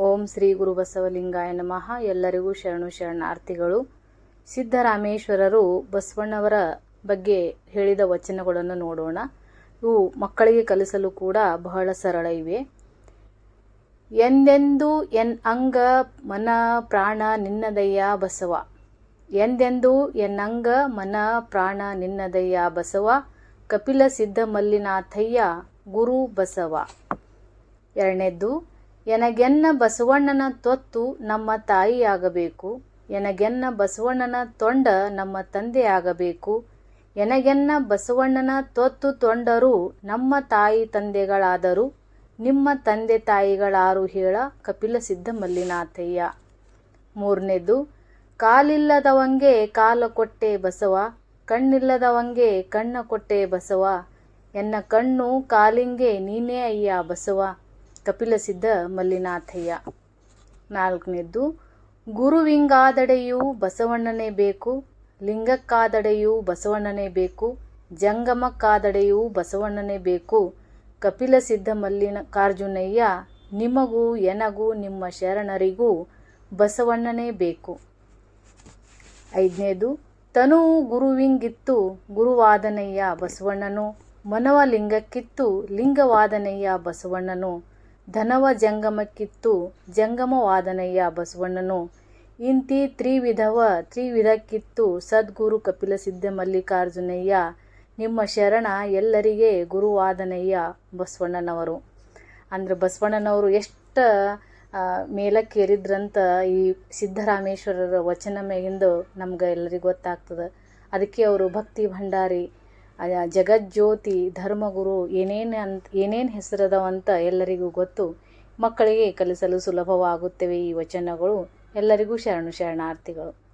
ಓಂ ಶ್ರೀ ಗುರು ಬಸವಲಿಂಗಾಯ ನಮಃ. ಎಲ್ಲರಿಗೂ ಶರಣು ಶರಣಾರ್ಥಿಗಳು. ಸಿದ್ದರಾಮೇಶ್ವರರು ಬಸವಣ್ಣವರ ಬಗ್ಗೆ ಹೇಳಿದ ವಚನಗಳನ್ನು ನೋಡೋಣ. ಇವು ಮಕ್ಕಳಿಗೆ ಕಲಿಸಲು ಕೂಡ ಬಹಳ ಸರಳ ಇವೆ. ಎಂದೆಂದು ಎನ್ ಅಂಗ ಮನ ಪ್ರಾಣ ನಿನ್ನದಯ್ಯ ಬಸವ. ಎಂದೆಂದು ಎನ್ನಂಗ ಮನ ಪ್ರಾಣ ನಿನ್ನದಯ್ಯ ಬಸವ. ಕಪಿಲ ಸಿದ್ಧ ಮಲ್ಲಿನಾಥಯ್ಯ ಗುರು ಬಸವ. ಎರಡನೇದ್ದು ಎನಗೆನ್ನ ಬಸವಣ್ಣನ ತೊತ್ತು ನಮ್ಮ ತಾಯಿಯಾಗಬೇಕು. ಎನಗೆನ್ನ ಬಸವಣ್ಣನ ತೊಂಡ ನಮ್ಮ ತಂದೆಯಾಗಬೇಕು. ಎನಗೆನ್ನ ಬಸವಣ್ಣನ ತೊತ್ತು ತೊಂಡರು ನಮ್ಮ ತಾಯಿ ತಂದೆಗಳಾದರು. ನಿಮ್ಮ ತಂದೆ ತಾಯಿಗಳಾರು ಹೇಳ ಕಪಿಲ ಸಿದ್ಧ ಮಲ್ಲಿನಾಥಯ್ಯ ಮೂರನೇದು ಕಾಲಿಲ್ಲದವಂಗೆ ಕಾಲ ಕೊಟ್ಟೆ ಬಸವ, ಕಣ್ಣಿಲ್ಲದವಂಗೆ ಕಣ್ಣ ಕೊಟ್ಟೆ ಬಸವ. ಎನ್ನ ಕಣ್ಣು ಕಾಲಿಂಗೆ ನೀನೇ ಅಯ್ಯ ಬಸವ. ಕಪಿಲ ಸಿದ್ಧ ಮಲ್ಲಿನಾಥಯ್ಯ. ನಾಲ್ಕನೇದ್ದು, ಗುರುವಿಂಗಾದಡೆಯೂ ಬಸವಣ್ಣನೇ ಬೇಕು, ಲಿಂಗಕ್ಕಾದಡೆಯೂ ಬಸವಣ್ಣನೇ ಬೇಕು, ಜಂಗಮಕ್ಕಾದಡೆಯೂ ಬಸವಣ್ಣನೇ ಬೇಕು. ಕಪಿಲ ಸಿದ್ಧ ಮಲ್ಲಿಕಾರ್ಜುನಯ್ಯ ನಿಮಗೂ ಎನಗೂ ನಿಮ್ಮ ಶರಣರಿಗೂ ಬಸವಣ್ಣನೇ ಬೇಕು. ಐದನೇದು, ತನು ಗುರುವಿಂಗಿತ್ತು, ಗುರುವಾದನಯ್ಯ ಬಸವಣ್ಣನು ಮನವ ಲಿಂಗಕ್ಕಿತ್ತು ಲಿಂಗವಾದನಯ್ಯ ಬಸವಣ್ಣನು. ಧನವ ಜಂಗಮಕ್ಕಿತ್ತು ಜಂಗಮವಾದನಯ್ಯ ಬಸವಣ್ಣನು. ಇಂತಿ ತ್ರಿವಿಧವ ತ್ರಿವಿಧಕ್ಕಿತ್ತು ಸದ್ಗುರು ಕಪಿಲ ಸಿದ್ಧ ಮಲ್ಲಿಕಾರ್ಜುನಯ್ಯ. ನಿಮ್ಮ ಶರಣ ಎಲ್ಲರಿಗೆ ಗುರುವಾದನಯ್ಯ ಬಸವಣ್ಣನವರು. ಅಂದ್ರೆ ಬಸವಣ್ಣನವರು ಎಷ್ಟು ಮೇಲಕ್ಕೇರಿದ್ರಂತ ಈ ಸಿದ್ದರಾಮೇಶ್ವರರ ವಚನ ಮ್ಯಾಗಿಂದು ನಮ್ಗೆ ಎಲ್ಲರಿಗೂ ಗೊತ್ತಾಗ್ತದೆ. ಅದಕ್ಕೆ ಅವರು ಭಕ್ತಿ ಭಂಡಾರಿ. ಜಗಜ್ಯೋತಿ, ಧರ್ಮಗುರು, ಏನೇನು ಅಂತ, ಏನೇನು ಹೆಸರದವಂತ ಎಲ್ಲರಿಗೂ ಗೊತ್ತು. ಮಕ್ಕಳಿಗೆ ಕಲಿಸಲು ಸುಲಭವಾಗುತ್ತವೆ ಈ ವಚನಗಳು. ಎಲ್ಲರಿಗೂ ಶರಣು ಶರಣಾರ್ಥಿಗಳು.